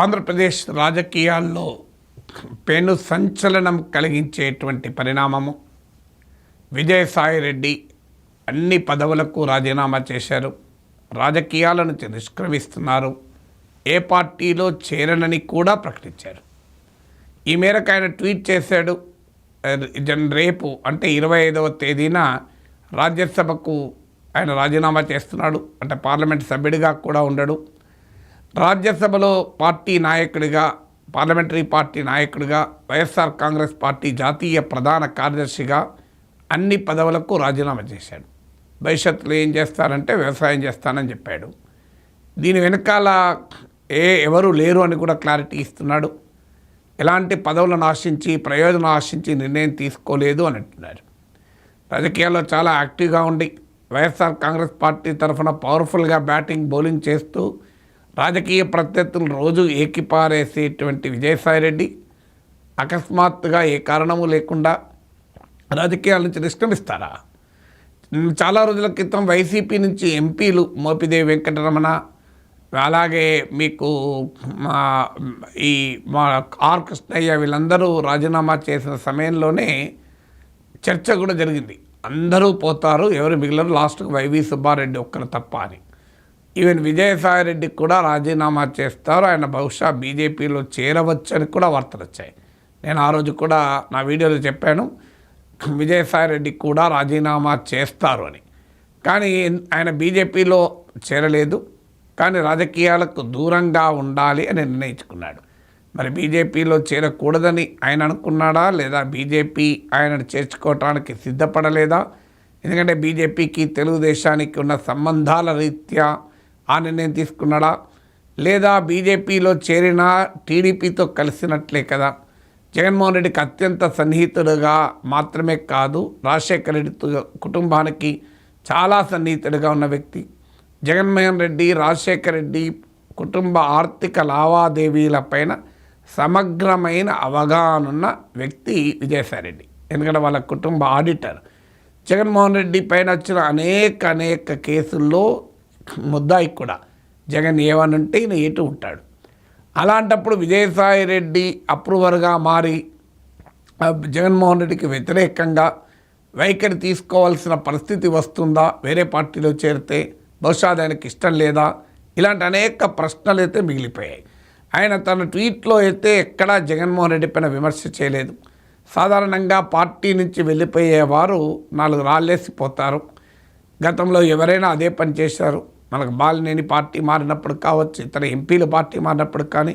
ఆంధ్రప్రదేశ్ రాజకీయాల్లో పెను సంచలనం కలిగించేటువంటి పరిణామము. విజయసాయి రెడ్డి అన్ని పదవులకు రాజీనామా చేశారు. రాజకీయాల నుంచి నిష్క్రమిస్తున్నారు. ఏ పార్టీలో చేరనని కూడా ప్రకటించారు. ఈ మేరకు ఆయన ట్వీట్ చేశాడు. జన్ రేపు అంటే ఇరవై ఐదవ తేదీన రాజ్యసభకు ఆయన రాజీనామా చేస్తున్నాడు. అంటే పార్లమెంట్ సభ్యుడిగా కూడా ఉండడు. రాజ్యసభలో పార్టీ నాయకుడిగా పార్లమెంటరీ పార్టీ నాయకుడిగా వైఎస్ఆర్ కాంగ్రెస్ పార్టీ జాతీయ ప్రధాన కార్యదర్శిగా అన్ని పదవులకు రాజీనామా చేశాడు. భవిష్యత్తులో ఏం చేస్తారంటే వ్యవసాయం చేస్తానని చెప్పాడు. దీని వెనకాల ఏ ఎవరు లేరు అని కూడా క్లారిటీ ఇస్తున్నాడు. ఎలాంటి పదవులను ఆశించి ప్రయోజనం ఆశించి నిర్ణయం తీసుకోలేదు అని అంటున్నారు. రాజకీయాల్లో చాలా యాక్టివ్గా ఉండి వైఎస్ఆర్ కాంగ్రెస్ పార్టీ తరఫున పవర్ఫుల్గా బ్యాటింగ్ బౌలింగ్ చేస్తూ రాజకీయ ప్రత్యర్థులు రోజు ఏకిపారేసేటువంటి విజయసాయిరెడ్డి. అకస్మాత్తుగా ఏ కారణము లేకుండా రాజకీయాల నుంచి నిష్క్రమిస్తారా? చాలా రోజుల క్రితం వైసీపీ నుంచి ఎంపీలు మోపిదేవి వెంకటరమణ అలాగే మీకు మా ఈ మా ఆర్ కృష్ణయ్య వీళ్ళందరూ రాజీనామా చేసిన సమయంలోనే చర్చ కూడా జరిగింది. అందరూ పోతారు ఎవరు మిగిలిన లాస్ట్కు వైవి సుబ్బారెడ్డి ఒక్కరు తప్ప అని. ఈవెన్ విజయసాయిరెడ్డి కూడా రాజీనామా చేస్తారు. ఆయన బహుశా బీజేపీలో చేరవచ్చని కూడా వార్తలు వచ్చాయి. నేను ఆ రోజు కూడా నా వీడియోలో చెప్పాను విజయసాయిరెడ్డి కూడా రాజీనామా చేస్తారు అని. కానీ ఆయన బీజేపీలో చేరలేదు కానీ రాజకీయాలకు దూరంగా ఉండాలి అని నిర్ణయించుకున్నాడు. మరి బీజేపీలో చేరకూడదని ఆయన అనుకున్నాడా? లేదా బీజేపీ ఆయనను చేర్చుకోవటానికి సిద్ధపడలేదా? ఎందుకంటే బీజేపీకి తెలుగుదేశానికి ఉన్న సంబంధాల రీత్యా ఆ నిర్ణయం తీసుకున్నాడా? లేదా బీజేపీలో చేరిన టీడీపీతో కలిసినట్లే కదా? జగన్మోహన్ రెడ్డికి అత్యంత సన్నిహితుడుగా మాత్రమే కాదు రాజశేఖర రెడ్డి కుటుంబానికి చాలా సన్నిహితుడిగా ఉన్న వ్యక్తి. జగన్మోహన్ రెడ్డి రాజశేఖర రెడ్డి కుటుంబ ఆర్థిక లావాదేవీలపైన సమగ్రమైన అవగాహన ఉన్న వ్యక్తి విజయసాయిరెడ్డి. ఎందుకంటే వాళ్ళ కుటుంబ ఆడిటర్. జగన్మోహన్ రెడ్డి పైన వచ్చిన అనేక అనేక కేసుల్లో ముద్దాయికి కూడా. జగన్ ఏమనంటే ఈయన ఎటు ఉంటాడు. అలాంటప్పుడు విజయసాయి రెడ్డి అప్రూవర్గా మారి జగన్మోహన్ రెడ్డికి వ్యతిరేకంగా వైఖరి తీసుకోవాల్సిన పరిస్థితి వస్తుందా? వేరే పార్టీలో చేరితే బహుశా దానికి ఇష్టం లేదా? ఇలాంటి అనేక ప్రశ్నలు అయితే మిగిలిపోయాయి. ఆయన తన ట్వీట్లో అయితే ఎక్కడా జగన్మోహన్ రెడ్డి పైన విమర్శ చేయలేదు. సాధారణంగా పార్టీ నుంచి వెళ్ళిపోయేవారు నాలుగు రాళ్ళేసిపోతారు గతంలో ఎవరైనా అదే పని చేశారు. మనకు బాలినేని పార్టీ మారినప్పుడు కావచ్చు ఇతర ఎంపీలు పార్టీ మారినప్పుడు కానీ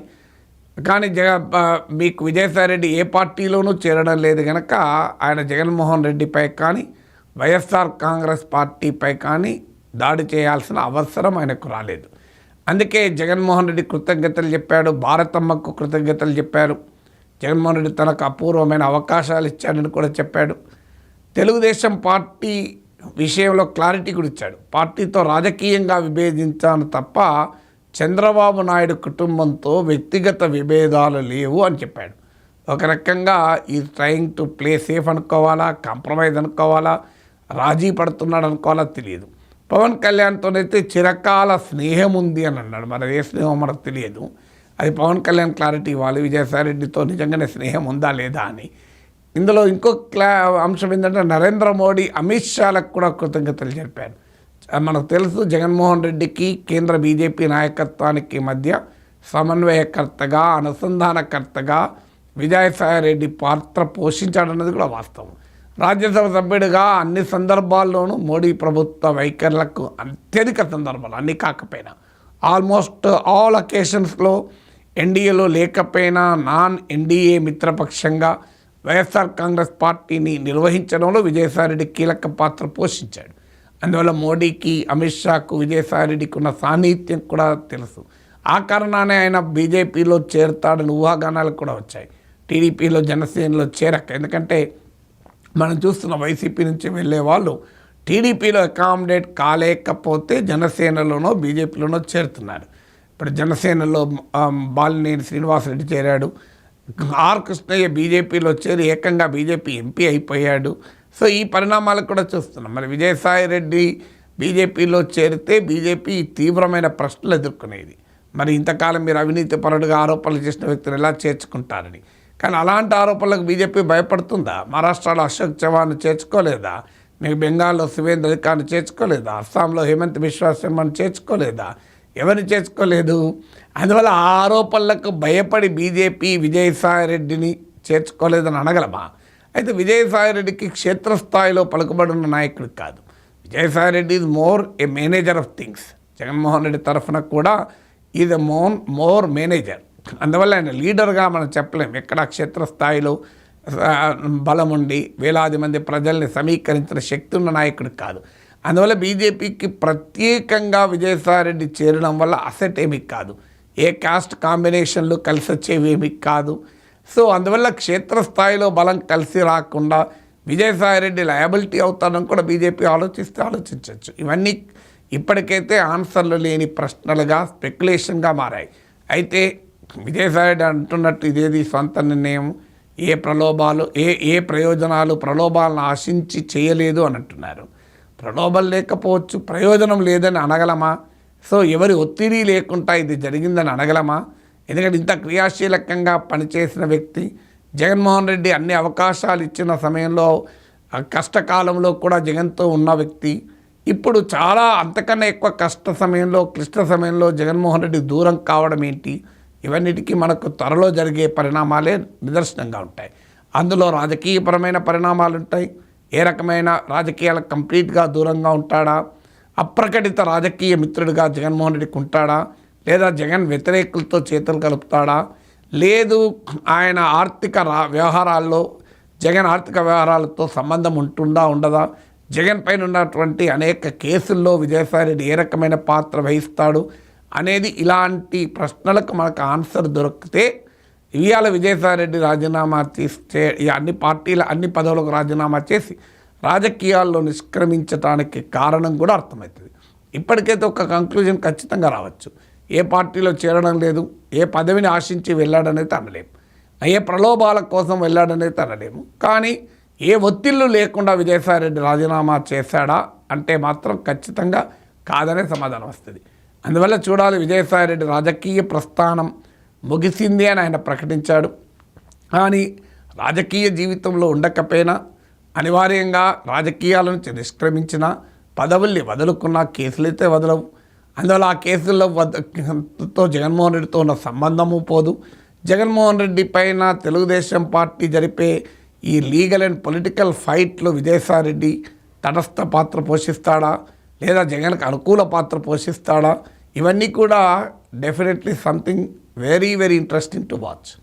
కానీ జగ మీకు మీకు విజయసాయిరెడ్డి ఏ పార్టీలోనూ చేరడం లేదు కనుక ఆయన జగన్మోహన్ రెడ్డిపై కానీ వైఎస్ఆర్ కాంగ్రెస్ పార్టీపై కానీ దాడి చేయాల్సిన అవసరం ఆయనకు రాలేదు. అందుకే జగన్మోహన్ రెడ్డి కృతజ్ఞతలు చెప్పాడు భారతమ్మకు కృతజ్ఞతలు చెప్పారు. జగన్మోహన్ రెడ్డి తనకు అపూర్వమైన అవకాశాలు ఇచ్చాడని కూడా చెప్పాడు. తెలుగుదేశం పార్టీ విషయంలో క్లారిటీ కూడా ఇచ్చాడు పార్టీతో రాజకీయంగా విభేదించాను తప్ప చంద్రబాబు నాయుడు కుటుంబంతో వ్యక్తిగత విభేదాలు లేవు అని చెప్పాడు. ఒక రకంగా ఈ ట్రయింగ్ టు ప్లే సేఫ్ అనుకోవాలా కాంప్రమైజ్ అనుకోవాలా రాజీ పడుతున్నాడు అనుకోవాలా తెలియదు. పవన్ కళ్యాణ్తోనైతే చిరకాల స్నేహం ఉంది అని అన్నాడు. మరి ఏ స్నేహం మనకు తెలియదు. అది పవన్ కళ్యాణ్ క్లారిటీ ఇవ్వాలి. విజయసాయిరెడ్డితో నిజంగానే స్నేహం ఉందా లేదా అని ఇందులో ఇంకో క్లా అంశం ఏంటంటే నరేంద్ర మోడీ అమిత్ షాలకు కూడా కృతజ్ఞతలు చెప్పారు. మనకు తెలుసు జగన్మోహన్ రెడ్డికి కేంద్ర బీజేపీ నాయకత్వానికి మధ్య సమన్వయకర్తగా అనుసంధానకర్తగా విజయసాయిరెడ్డి పాత్ర పోషించాడన్నది కూడా వాస్తవం. రాజ్యసభ సభ్యుడిగా అన్ని సందర్భాల్లోనూ మోడీ ప్రభుత్వ వైఖరులకు అత్యధిక సందర్భాలు అన్ని కాకపోయినా. ఆల్మోస్ట్ ఆల్ అకేషన్స్లో ఎన్డీఏలో లేకపోయినా నాన్ ఎన్డీఏ మిత్రపక్షంగా వైఎస్ఆర్ కాంగ్రెస్ పార్టీని నిర్వహించడంలో విజయసాయిరెడ్డి కీలక పాత్ర పోషించాడు. అందువల్ల మోడీకి అమిత్ షాకు విజయసాయిరెడ్డికి ఉన్న సాన్నిహిత్యం కూడా తెలుసు. ఆ కారణానే ఆయన బీజేపీలో చేరుతాడని ఊహాగానాలు కూడా వచ్చాయి. టీడీపీలో జనసేనలో చేరక. ఎందుకంటే మనం చూస్తున్న వైసీపీ నుంచి వెళ్ళే వాళ్ళు టీడీపీలో అకామిడేట్ కాలేకపోతే జనసేనలోనో బీజేపీలోనో చేరుతున్నారు. ఇప్పుడు జనసేనలో బాలినేని శ్రీనివాసరెడ్డి చేరాడు. ఆర్ కృష్ణయ్య బీజేపీలో చేరి ఏకంగా బీజేపీ ఎంపీ అయిపోయాడు. సో ఈ పరిణామాలు కూడా చూస్తున్నాం. మరి విజయసాయి రెడ్డి బీజేపీలో చేరితే బీజేపీ తీవ్రమైన ప్రశ్నలు ఎదుర్కొనేది. మరి ఇంతకాలం మీరు అవినీతి పరుడుగా ఆరోపణలు చేసిన వ్యక్తులు ఎలా చేర్చుకుంటారని. కానీ అలాంటి ఆరోపణలకు బీజేపీ భయపడుతుందా? మహారాష్ట్రలో అశోక్ చవాన్ చేర్చుకోలేదా? మీకు బెంగాల్లో సువేంద్ర అధికారిని చేర్చుకోలేదా? అస్సాంలో హేమంత్ బిశ్వా శర్మను చేర్చుకోలేదా? ఎవరిని చేర్చుకోలేదు అందువల్ల ఆరోపణలకు భయపడి బీజేపీ విజయసాయి రెడ్డిని చేర్చుకోలేదని అనగలమా? అయితే విజయసాయి రెడ్డికి క్షేత్రస్థాయిలో పలుకుబడిన నాయకుడు కాదు. Vijayasai Reddy is more a manager of things Jaganmohan Reddy తరఫున కూడా is a mo more manager అందువల్ల ఆయన లీడర్గా మనం చెప్పలేం. ఎక్కడ క్షేత్రస్థాయిలో బలం ఉండి వేలాది మంది ప్రజల్ని సమీకరించిన శక్తి ఉన్న నాయకుడు కాదు. అందువల్ల బీజేపీకి ప్రత్యేకంగా విజయసాయిరెడ్డి చేరడం వల్ల అసెట్ ఏమీ కాదు. ఏ కాస్ట్ కాంబినేషన్లు కలిసి వచ్చేవి ఏమీ కాదు. సో అందువల్ల క్షేత్రస్థాయిలో బలం కలిసి రాకుండా విజయసాయిరెడ్డి లయబిలిటీ అవుతానని కూడా బీజేపీ ఆలోచిస్తే ఆలోచించవచ్చు ఇవన్నీ ఇప్పటికైతే ఆన్సర్లు లేని ప్రశ్నలుగా స్పెక్యులేషన్గా మారాయి. అయితే విజయసాయిరెడ్డి అంటున్నట్టు ఇదేది సొంత నిర్ణయం? ఏ ప్రలోభాలు ఏ ఏ ప్రయోజనాలు ప్రలోభాలను ఆశించి చేయలేదు అని అంటున్నారు ప్రలోభం లేకపోవచ్చు ప్రయోజనం లేదని అనగలమా? సో ఎవరి ఒత్తిడి లేకుండా ఇది జరిగిందని అనగలమా? ఎందుకంటే ఇంత క్రియాశీలకంగా పనిచేసిన వ్యక్తి జగన్మోహన్ రెడ్డి అన్ని అవకాశాలు ఇచ్చిన సమయంలో కష్టకాలంలో కూడా జగన్తో ఉన్న వ్యక్తి. ఇప్పుడు చాలా అంతకన్నా ఎక్కువ కష్ట సమయంలో క్లిష్ట సమయంలో జగన్మోహన్ రెడ్డి దూరం కావడం ఏంటి? ఇవన్నిటికీ మనకు త్వరలో జరిగే పరిణామాలే నిదర్శనంగా ఉంటాయి. అందులో రాజకీయపరమైన పరిణామాలు ఉంటాయి. ఏ రకమైన రాజకీయాలకు కంప్లీట్గా దూరంగా ఉంటాడా? అప్రకటిత రాజకీయ మిత్రుడిగా జగన్మోహన్ రెడ్డికి ఉంటాడా లేదా జగన్ వ్యతిరేకులతో చేతులు కలుపుతాడా? లేదు ఆయన ఆర్థిక రా వ్యవహారాల్లో జగన్ ఆర్థిక వ్యవహారాలతో సంబంధం ఉంటుందా ఉండదా? జగన్ పైన ఉన్నటువంటి అనేక కేసుల్లో విజయసాయిరెడ్డి ఏ రకమైన పాత్ర వహిస్తాడు అనేది ఇలాంటి ప్రశ్నలకు మనకు ఆన్సర్ దొరికితే ఇవాళ విజయసాయిరెడ్డి రాజీనామా చేస్తే అన్ని పార్టీల అన్ని పదవులకు రాజీనామా చేసి రాజకీయాల్లో నిష్క్రమించడానికి కారణం కూడా అర్థమవుతుంది. ఇప్పటికైతే ఒక కంక్లూజన్ ఖచ్చితంగా రావచ్చు. ఏ పార్టీలో చేరడం లేదు ఏ పదవిని ఆశించి వెళ్ళాడనైతే అనలేము ఏ ప్రలోభాల కోసం వెళ్ళాడనైతే అనలేము కానీ ఏ ఒత్తిళ్ళు లేకుండా విజయసాయిరెడ్డి రాజీనామా చేశాడా అంటే మాత్రం ఖచ్చితంగా కాదనే సమాధానం వస్తుంది. అందువల్ల చూడాలి విజయసాయిరెడ్డి రాజకీయ ప్రస్థానం ముగిసింది అని ఆయన ప్రకటించాడు. కానీ రాజకీయ జీవితంలో ఉండకపోయినా అనివార్యంగా రాజకీయాల నుంచి నిష్క్రమించిన పదవుల్ని వదులుకున్న కేసులైతే వదలవు. అందువల్ల ఆ కేసుల్లో వద్దతో జగన్మోహన్ రెడ్డితో ఉన్న సంబంధము పోదు. జగన్మోహన్ రెడ్డి పైన తెలుగుదేశం పార్టీ జరిపే ఈ లీగల్ అండ్ పొలిటికల్ ఫైట్లో విజయసాయిరెడ్డి తటస్థ పాత్ర పోషిస్తాడా? లేదా జగన్కి అనుకూల పాత్ర పోషిస్తాడా? ఇవన్నీ కూడా definitely something very very interesting to watch